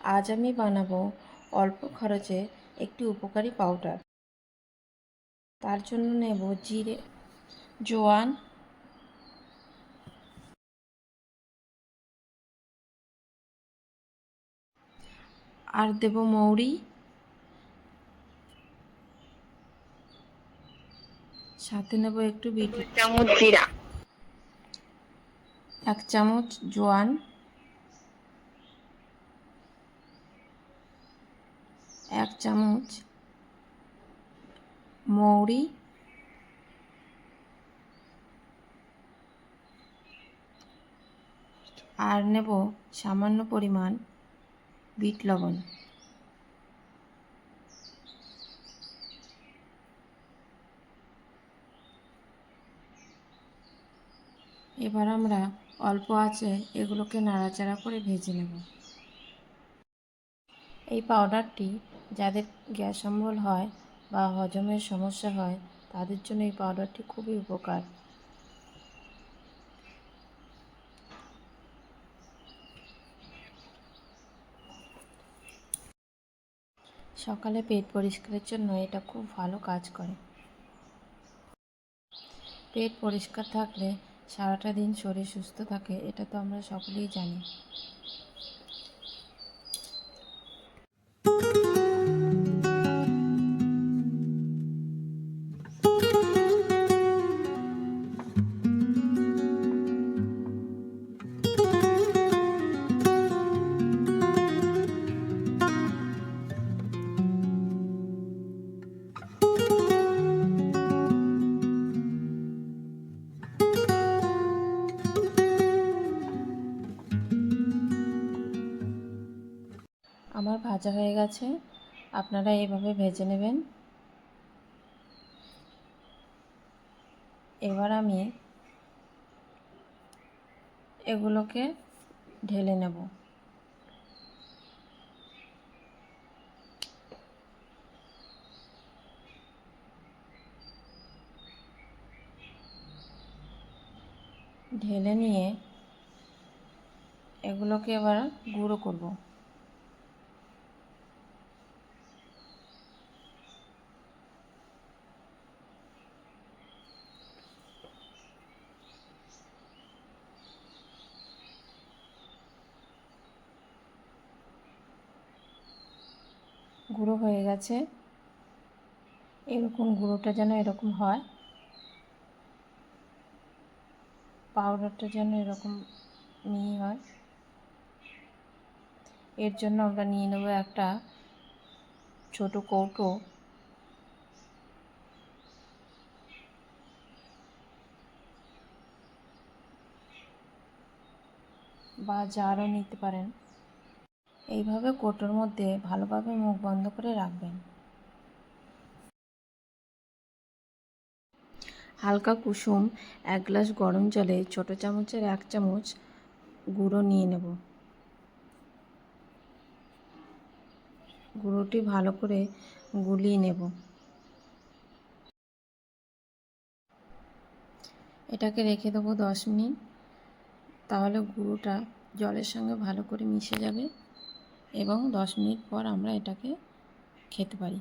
আজ আমি বানাবো অল্প খরচে একটি উপকারী পাউডার তার জন্য নেব জিরে জোয়ান আর দেব মৌরি সাথে নেব একটু বিট চামচ জিরা। এক চামচ জোয়ান এক চামচ মৌরি, আর নেব সামান্য পরিমাণ বিট লবণ। এবার আমরা অল্প আঁচে এগুলোকে নাড়াচাড়া করে ভেজে নেব। এই পাউডারটি যাদের গ্যাস অম্বল হয় বা হজমের সমস্যা হয়, তাদের জন্য এই পাউডারটি খুবই উপকার। সকালে পেট পরিষ্কারের জন্য এটা খুব ভালো কাজ করে। পেট পরিষ্কার থাকলে সারাটা দিন শরীর সুস্থ থাকে, এটা তো আমরা সকলেই জানি। ভাজা হয়ে গেছে। আপনারা এইভাবে ভেজে নেবেন। এবার আমি এগুলোকে ঢেলে নেব। ঢেলে নিয়ে এগুলোকে এবার গুঁড়ো করব। গুঁড়ো হয়ে গেছে। এরকম গুঁড়োটা যেন এরকম হয়। পাউডারটা যেন এরকম মিহি হয়। এর জন্য আমরা নিয়ে নেব একটা ছোট কৌটো। বা জারও নিতে পারেন। এইভাবে কোটোর মধ্যে ভালোভাবে মুখ বন্ধ করে রাখবেন। হালকা কুসুম, এক গ্লাস গরম জলে ছোট চামচের এক চামচ গুঁড়ো নিয়ে নেব। গুঁড়োটি ভালো করে গুলিয়ে নেব। এটাকে রেখে দেবো দশ মিনিট। তাহলে গুঁড়োটা জলের সঙ্গে ভালো করে মিশে যাবে। এবং দশ মিনিট পর আমরা এটাকে খেতে পারি।